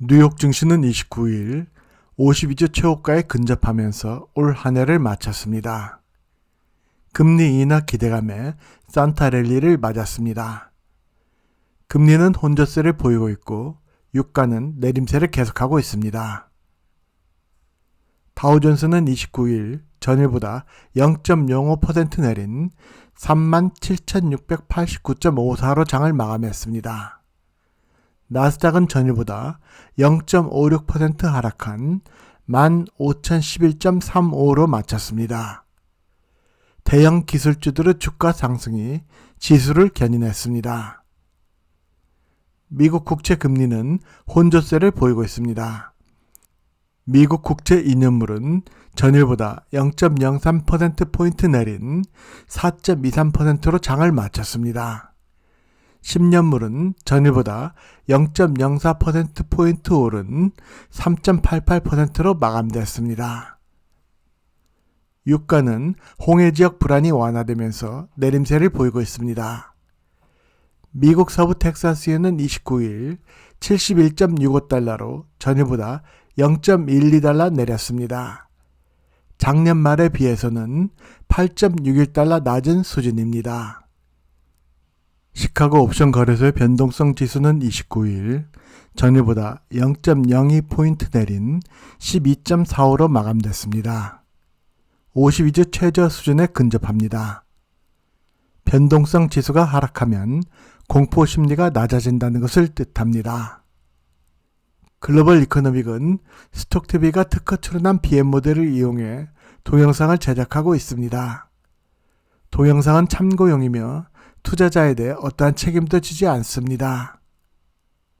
뉴욕 증시는 29일 52주 최고가에 근접하면서 올 한 해를 마쳤습니다. 금리 인하 기대감에 산타 랠리를 맞았습니다. 금리는 혼조세를 보이고 있고 유가는 내림세를 계속하고 있습니다. 다우존스는 29일 전일보다 0.05% 내린 37,689.54로 장을 마감했습니다. 나스닥은 전일보다 0.56% 하락한 15,011.35로 마쳤습니다. 대형 기술주들의 주가 상승이 지수를 견인했습니다. 미국 국채 금리는 혼조세를 보이고 있습니다. 미국 국채 2년물은 전일보다 0.03%포인트 내린 4.23%로 장을 마쳤습니다. 10년물은 전일보다 0.04%포인트 오른 3.88%로 마감됐습니다. 유가는 홍해 지역 불안이 완화되면서 내림세를 보이고 있습니다. 미국 서부 텍사스에는 29일 71.65달러로 전일보다 0.12달러 내렸습니다. 작년 말에 비해서는 8.61달러 낮은 수준입니다. 시카고 옵션 거래소의 변동성 지수는 29일 전일보다 0.02포인트 내린 12.45로 마감됐습니다. 52주 최저 수준에 근접합니다. 변동성 지수가 하락하면 공포 심리가 낮아진다는 것을 뜻합니다. 글로벌 이코노믹은 스톡TV가 특허 출원한 BM 모델을 이용해 동영상을 제작하고 있습니다. 동영상은 참고용이며 투자자에 대해 어떠한 책임도 지지 않습니다.